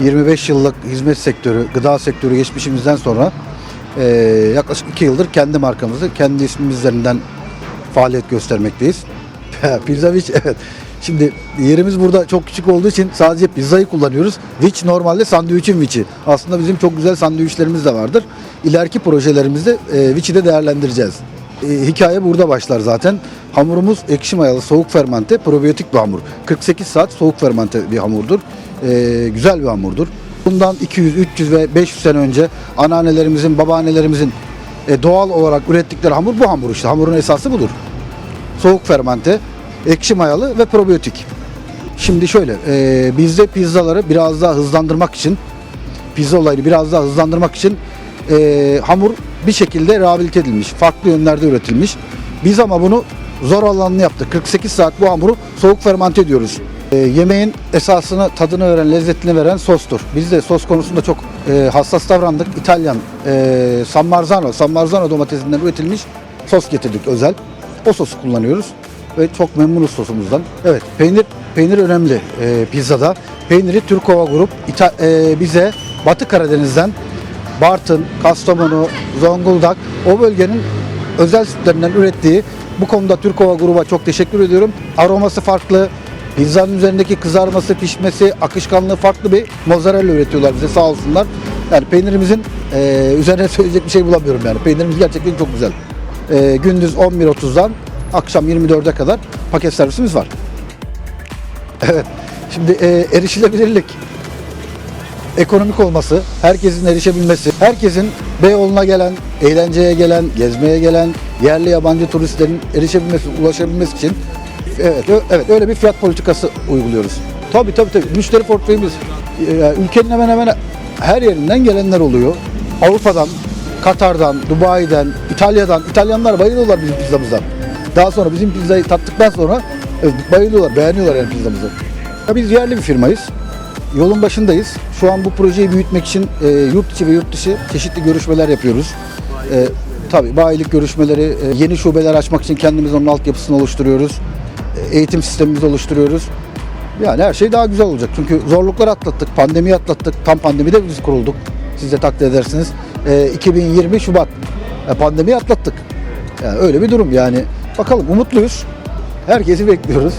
25 yıllık hizmet sektörü, gıda sektörü geçmişimizden sonra e, yaklaşık 2 yıldır kendi markamızı, kendi ismimiz üzerinden faaliyet göstermekteyiz. Pizza Witch evet. Şimdi yerimiz burada çok küçük olduğu için sadece pizzayı kullanıyoruz. Witch normalde sandviçin Witch'i. Aslında bizim çok güzel sandviçlerimiz de vardır. İleriki projelerimizde e, Witch'i de değerlendireceğiz. E, hikaye burada başlar zaten. Hamurumuz ekşi mayalı soğuk fermente probiyotik bir hamur. 48 saat soğuk fermente bir hamurdur. E, güzel bir hamurdur. Bundan 200, 300 ve 500 sene önce anneannelerimizin, babaannelerimizin e, doğal olarak ürettikleri hamur bu hamur işte. Hamurun esası budur soğuk fermente, ekşi mayalı ve probiyotik. Şimdi şöyle, e, bizde pizzaları biraz daha hızlandırmak için, pizza olayını biraz daha hızlandırmak için e, hamur bir şekilde rehabilite edilmiş, farklı yönlerde üretilmiş. Biz ama bunu zor olanını yaptık. 48 saat bu hamuru soğuk fermente ediyoruz. E, yemeğin esasını, tadını veren, lezzetini veren sostur. Biz de sos konusunda çok e, hassas davrandık. İtalyan e, San Marzano, San Marzano domatesinden üretilmiş sos getirdik özel. O sosu kullanıyoruz ve çok memnunuz sosumuzdan. Evet, peynir peynir önemli e, pizzada. Peyniri Türkova Grup İta- e, bize Batı Karadeniz'den Bartın, Kastamonu, Zonguldak o bölgenin özel sütlerinden ürettiği bu konuda Türkova Gruba çok teşekkür ediyorum. Aroması farklı, pizzanın üzerindeki kızarması, pişmesi, akışkanlığı farklı bir mozzarella üretiyorlar bize sağ olsunlar. Yani peynirimizin e, üzerine söyleyecek bir şey bulamıyorum yani. Peynirimiz gerçekten çok güzel. E, gündüz 11.30'dan akşam 24'e kadar paket servisimiz var. Evet. Şimdi e, erişilebilirlik ekonomik olması, herkesin erişebilmesi, herkesin Beyoğlu'na gelen, eğlenceye gelen, gezmeye gelen, yerli yabancı turistlerin erişebilmesi, ulaşabilmesi için evet, evet öyle bir fiyat politikası uyguluyoruz. Tabii tabii tabii. Müşteri portföyümüz e, ülkenin hemen hemen her yerinden gelenler oluyor. Avrupa'dan, Katar'dan, Dubai'den, İtalya'dan. İtalyanlar bayılıyorlar bizim pizzamızdan. Daha sonra bizim pizzayı tattıktan sonra bayılıyorlar, beğeniyorlar yani pizzamızı. Ya biz yerli bir firmayız. Yolun başındayız. Şu an bu projeyi büyütmek için e, yurt içi ve yurt dışı çeşitli görüşmeler yapıyoruz. E, tabii bayilik görüşmeleri, e, yeni şubeler açmak için kendimiz onun altyapısını oluşturuyoruz. Eğitim sistemimizi oluşturuyoruz. Yani her şey daha güzel olacak. Çünkü zorluklar atlattık, pandemiyi atlattık. Tam pandemide biz kurulduk. Siz de takdir edersiniz. E, 2020 Şubat. E, pandemiyi atlattık. Yani öyle bir durum yani. Bakalım umutluyuz. Herkesi bekliyoruz.